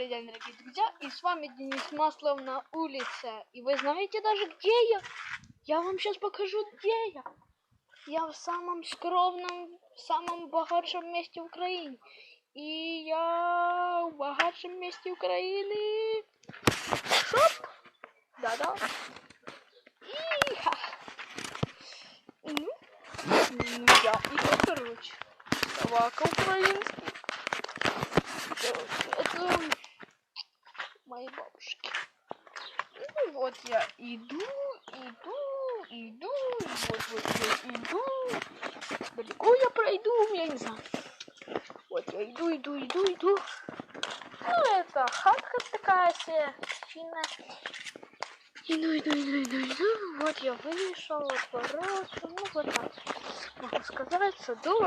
Добрый дорогие друзья, и с вами Денис Маслов на улице. И вы знаете даже, где я? Я вам сейчас покажу, где я. Я в самом скромном, самом богатшем месте Украины. И я в богатшем месте Украины. Шоп! Да-да. Иха. Ну, ну, я иду, короче. Собака украинский. Короче, это моей бабушки. Ну вот я иду, иду, иду, вот, вот я иду. Далеко я пройду, я не знаю. Вот я иду, иду, иду, иду. Ну, это хатка такая себе, чинная. Иду, иду, иду, иду, иду. Вот я вышел от ворот. Ну, вот так могу сказать, саду.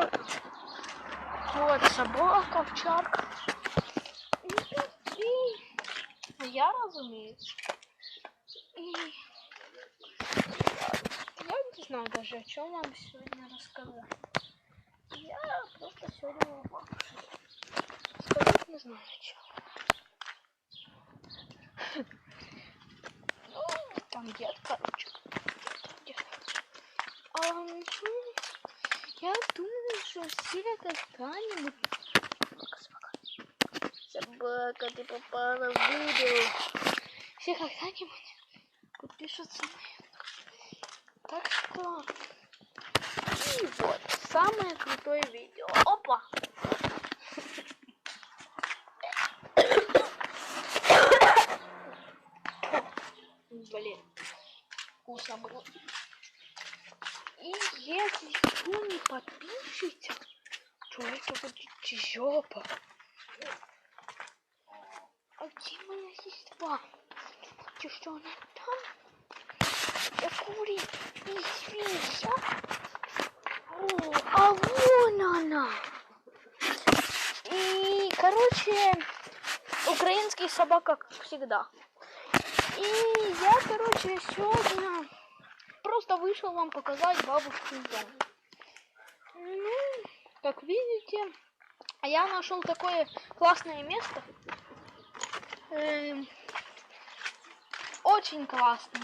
Вот собака, овчарка. И я. И я не знаю даже, о чем вам сегодня рассказать. Я просто сегодня бабушки. Сказать не знаю о чем. Ну, там дед, короче. Дед. А, я думаю, что все когда-нибудь... Собака, ты попала в видео. Все когда-нибудь подпишутся. Так что... И вот, самое крутое видео. Опа! Блин, вкусно было. И если кто не подпишется, то это будет жопа. А где моя сестра? Ты что, она там? Я курить не свинья. О, а вон она. И, короче, украинский собака, как всегда. И я, короче, сегодня просто вышел вам показать бабушкин дом. Ну, как видите, я нашел такое классное место. Эм, очень классное.